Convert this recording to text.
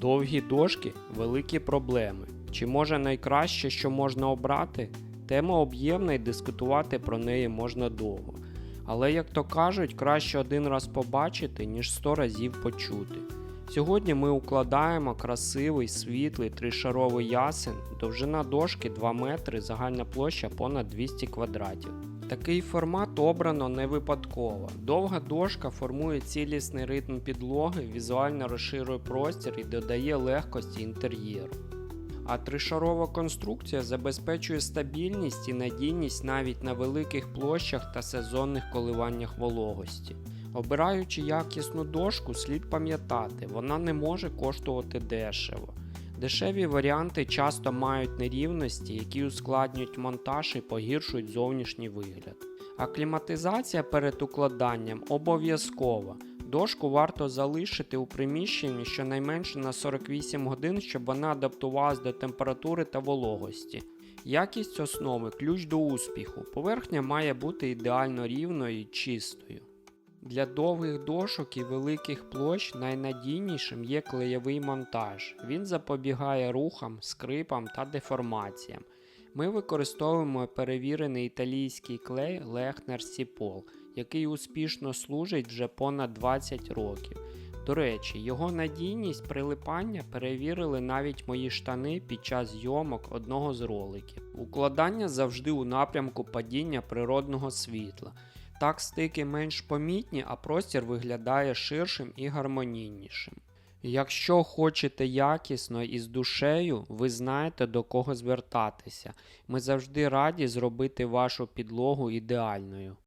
Довгі дошки великі проблеми. Чи може найкраще, що можна обрати? Тема об'ємна і дискутувати про неї можна довго. Але, як то кажуть, краще один раз побачити, ніж сто разів почути. Сьогодні ми укладаємо красивий, світлий тришаровий ясен, довжина дошки 2 метри, загальна площа понад 200 квадратів. Такий формат обрано не випадково. Довга дошка формує цілісний ритм підлоги, візуально розширює простір і додає легкості інтер'єру. А тришарова конструкція забезпечує стабільність і надійність навіть на великих площах та сезонних коливаннях вологості. Обираючи якісну дошку, слід пам'ятати, вона не може коштувати дешево. Дешеві варіанти часто мають нерівності, які ускладнюють монтаж і погіршують зовнішній вигляд. Акліматизація перед укладанням обов'язкова. Дошку варто залишити у приміщенні щонайменше на 48 годин, щоб вона адаптувалась до температури та вологості. Якість основи ключ до успіху. Поверхня має бути ідеально рівною і чистою. Для довгих дошок і великих площ найнадійнішим є клеєвий монтаж. Він запобігає рухам, скрипам та деформаціям. Ми використовуємо перевірений італійський клей Lechner Sipol, який успішно служить вже понад 20 років. До речі, його надійність прилипання перевірили навіть мої штани під час зйомок одного з роликів. Укладання завжди у напрямку падіння природного світла. Так стики менш помітні, а простір виглядає ширшим і гармонійнішим. Якщо хочете якісно і з душею, ви знаєте до кого звертатися. Ми завжди раді зробити вашу підлогу ідеальною.